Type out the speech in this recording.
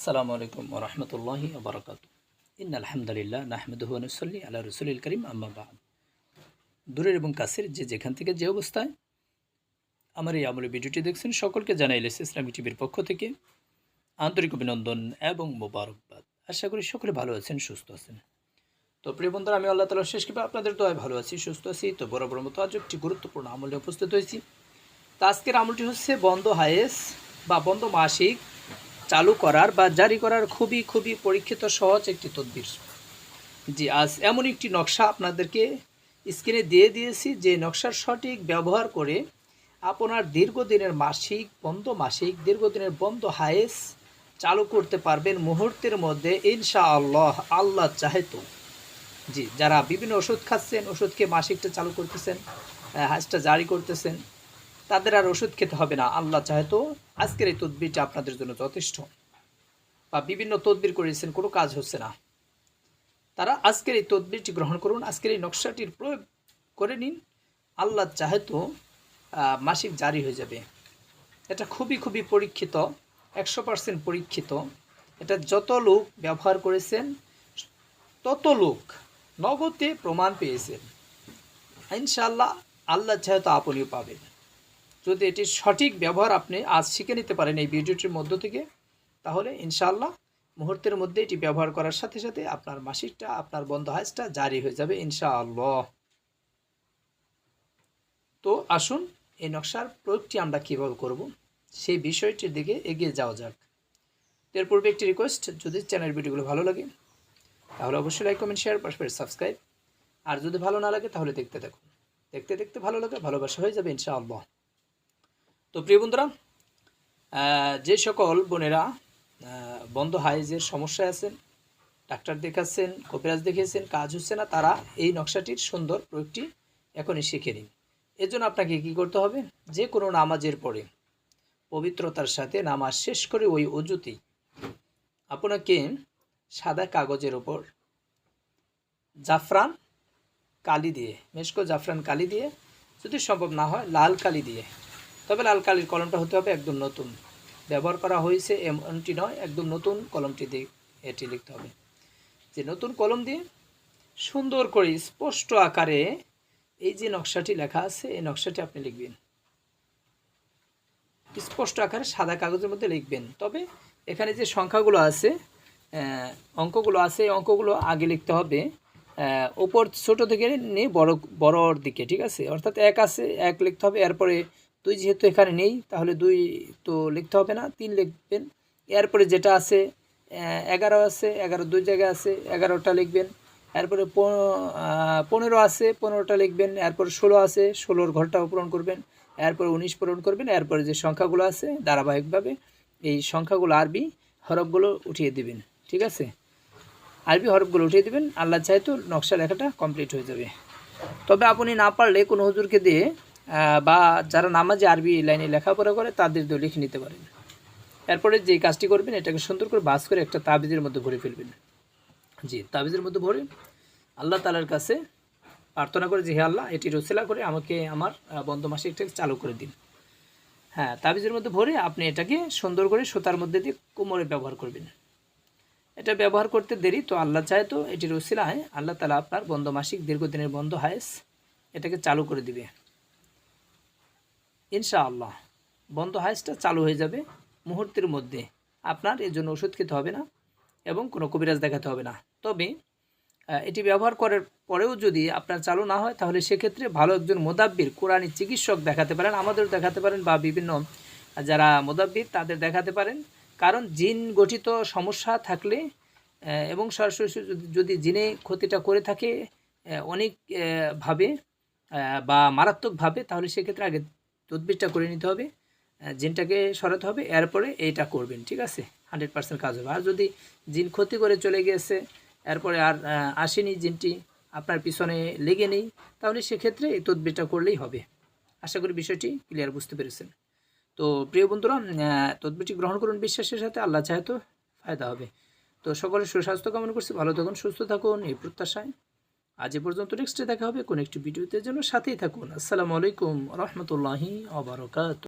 আসসালামু আলাইকুম ওরহমতুল্লাহি আবরকাত ইন আলহামদুলিল্লাহ নাহমদুহ নসল্লি আল্লাহ রসুল করিম আম্মাবাদ দূরের এবং কাছের যে যেখান থেকে যে অবস্থায় আমার এই আমলে ভিডিওটি দেখছেন, সকলকে জানাই এস ইসলামী টিভির পক্ষ থেকে আন্তরিক অভিনন্দন এবং মোবারকবাদ। আশা করি সকলে ভালো আছেন, সুস্থ আছেন। তো প্রিয় বন্ধুরা, আমি আল্লাহ তালা শেষ কৃপা আপনাদের দোয়ায় ভালো আছি, সুস্থ আছি। তো বরাবর মতো আজ একটি গুরুত্বপূর্ণ আমলে উপস্থিত হয়েছি। তো আজকের আমলটি হচ্ছে বন্ধ হায়েস বা বন্ধ মাসিক চালু করার বা জারি করার খুবই খুবই পরীক্ষিত, সহজ একটি তদবির। জি, আজ এমন একটি নকশা আপনাদেরকে স্ক্রিনে দিয়ে দিয়েছি যে নকশার সঠিক ব্যবহার করে আপনার দীর্ঘদিনের মাসিক, বন্ধ মাসিক, দীর্ঘদিনের বন্ধ হায়েস চালু করতে পারবেন মুহূর্তের মধ্যে ইনশা আল্লাহ আল্লাহ চাহেতো জি, যারা বিভিন্ন ওষুধ খাচ্ছেন, ওষুধকে মাসিকটা চালু করতেছেন হাঁসটা জারি করতেছেন তাদের আর ওষুধ খেতে হবে না। আল্লাহ চাহে তো আজকের এই তদবিরটা আপনাদের জন্য যথেষ্ট। বা বিভিন্ন তদবির করেছেন কোনো কাজ হচ্ছে না। তারা আজকের এই তদবিরটি গ্রহণ করুন, আজকের এই নকশাটির প্রয়োগ করে নিন। আল্লাহ চাহে তো মাসিক জারি হয়ে যাবে। এটা খুবই খুবই পরীক্ষিত, একশো পার্সেন্ট পরীক্ষিত। এটা যত লোক ব্যবহার করেছেন, তত লোক নগদে প্রমাণ পেয়েছেন। ইনশাআল্লাহ আল্লাহ চাহে তো আপনিও পাবেন। যদি এটির সঠিক ব্যবহার আপনি আজ শিখে নিতে পারেন এই ভিডিওটির মধ্য থেকে, তাহলে ইনশাআল্লাহ মুহূর্তের মধ্যে এটি ব্যবহার করার সাথে সাথে আপনার মাসিকটা, আপনার বন্ধ হাজটা জারি হয়ে যাবে ইনশাআল্লাহ। তো আসুন এই নকশার প্রয়োগটি আমরা কীভাবে করব, সেই বিষয়টির দিকে এগিয়ে যাওয়া যাক। এর পূর্বে একটি রিকোয়েস্ট যদি চ্যানেল ভিডিওগুলো ভালো লাগে, তাহলে অবশ্যই লাইক কমেন্ট শেয়ার পাশাপাশি সাবস্ক্রাইব আর যদি ভালো না লাগে, তাহলে দেখতে দেখুন দেখতে দেখতে ভালো লাগে ভালোবাসা হয়ে যাবে ইনশাআল্লাহ। তো প্রিয় বন্ধুরা যে সকল বোনেরা বন্ধ হাইজের সমস্যায় আছেন, ডাক্তার দেখাচ্ছেন, কপিরাজ দেখিয়েছেন, কাজ হচ্ছে না, তারা এই নকশাটির সুন্দর প্রয়োগটি এখনই শিখে নিন। এর জন্য আপনাকে কী করতে হবে? যে কোনো নামাজের পরে, পবিত্রতার সাথে নামাজ শেষ করে ওই অজুতেই আপনাকে সাদা কাগজের ওপর জাফরান কালি দিয়ে, মেশকো জাফরান কালি দিয়ে, যদি সম্ভব না হয়, লাল কালি দিয়ে তবে লাল কালির কলমটা হতে হবে একদম নতুন। ব্যবহার করা হয়েছে এমনটি নয়, একদম নতুন কলমটি দিয়ে এটি লিখতে হবে। যে নতুন কলম দিয়ে সুন্দর করে স্পষ্ট আকারে এই যে নকশাটি লেখা আছে, এই নকশাটি আপনি লিখবেন। স্পষ্ট আকারে সাদা কাগজের মধ্যে লিখবেন। তবে এখানে যে সংখ্যাগুলো আছে অঙ্কগুলো আছে, এই অঙ্কগুলো আগে লিখতে হবে ওপর ছোট থেকে নিয়ে বড় বড়র দিকে, ঠিক আছে? অর্থাৎ এক আছে, এক লিখতে হবে, এরপরে দুই যেহেতু এখানে নেই, তাহলে দুই তো লিখতে হবে না, তিন লিখবেন। এরপরে যেটা আছে এগারো আছে, এগারো দুই জায়গায় আছে, এগারোটা লিখবেন। এরপরে পনেরো আছে, পনেরোটা লিখবেন। এরপরে ষোলো আছে, ষোলোর ঘরটাও পূরণ করবেন। এরপরে উনিশ পূরণ করবেন। এরপরে যে সংখ্যাগুলো আছে, ধারাবাহিকভাবে এই সংখ্যাগুলো আরবি হরফগুলো উঠিয়ে দিবেন, ঠিক আছে? আরবি হরফগুলো উঠিয়ে দিবেন, আল্লাহ চাইতো নকশা লেখাটা কমপ্লিট হয়ে যাবে। তবে আপনি না পারলে কোনো হুজুরকে দিয়ে বা যারা নামাজে আরবি লাইনে লেখাপড়া করে, তাদের দিয়ে লিখে নিতে পারেন। এরপরে যে কাজটি করবেন, এটাকে সুন্দর করে বাস করে একটা তাবিজের মধ্যে ভরে ফেলবেন। জি, তাবিজের মধ্যে ভরে আল্লাহ তালার কাছে প্রার্থনা করে যে, হে আল্লাহ, এটি রসিলা করে আমাকে আমার বন্ধ মাসে এটাকে চালু করে দিন। হ্যাঁ তাবিজের মধ্যে ভরে আপনি এটাকে সুন্দর করে সুতার মধ্যে দিয়ে কোমরে ব্যবহার করবেন। এটা ব্যবহার করতে দেরি, তো আল্লাহ চায় তো এটি রসিলায় আল্লাহ তালা আপনার বন্ধ মাসিক দীর্ঘদিনের বন্ধ হায়েস এটাকে চালু করে দিবে। ইনশাআল্লাহ। বন্ধ হাইসটা চালু হয়ে যাবে মুহূর্তের মধ্যে। আপনার এর জন্য ওষুধ খেতে হবে না এবং কোনো কবিরাজ দেখাতে হবে না। তবে এটি ব্যবহার করার পরেও যদি আপনার চালু না হয়, তাহলে সেক্ষেত্রে ভালো একজন মোদাব্বির, কোরআনী চিকিৎসক দেখাতে পারেন, আমাদেরও দেখাতে পারেন বা বিভিন্ন, যারা মোদাব্বির, তাদের দেখাতে পারেন। কারণ জিন গঠিত সমস্যা থাকলে এবং সরাসরি যদি জিনে ক্ষতিটা করে থাকে অনেকভাবে বা মারাত্মকভাবে তাহলে সেক্ষেত্রে আগে তদবিরটা করে নিতে হবে জিনটাকে সরাতে হবে, এরপরে এইটা করবেন, ঠিক আছে? হান্ড্রেড পার্সেন্ট কাজ হবে। আর যদি জিন ক্ষতি করে চলে গিয়েছে এরপরে আর আসেনি জিনটি, আপনার পিছনে লেগে নেই, তাহলে সেক্ষেত্রে এই তদবিরটা করলেই হবে। আশা করি বিষয়টি ক্লিয়ার বুঝতে পেরেছেন। তো প্রিয় বন্ধুরা তদবিরটি গ্রহণ করুন, বিশ্বাসের সাথে, আল্লাহ চাহে তো ফায়দা হবে। তো সকলের সুস্বাস্থ্য কামনা করছি, ভালো থাকুন, সুস্থ থাকুন, এই প্রত্যাশায় আজ এ পর্যন্ত নেক্সটে দেখা হবে। কোন একটি ভিডিওতে জন্য সাথেই থাকুন। আসসালামু আলাইকুম রহমতুল্লাহি আবরকাত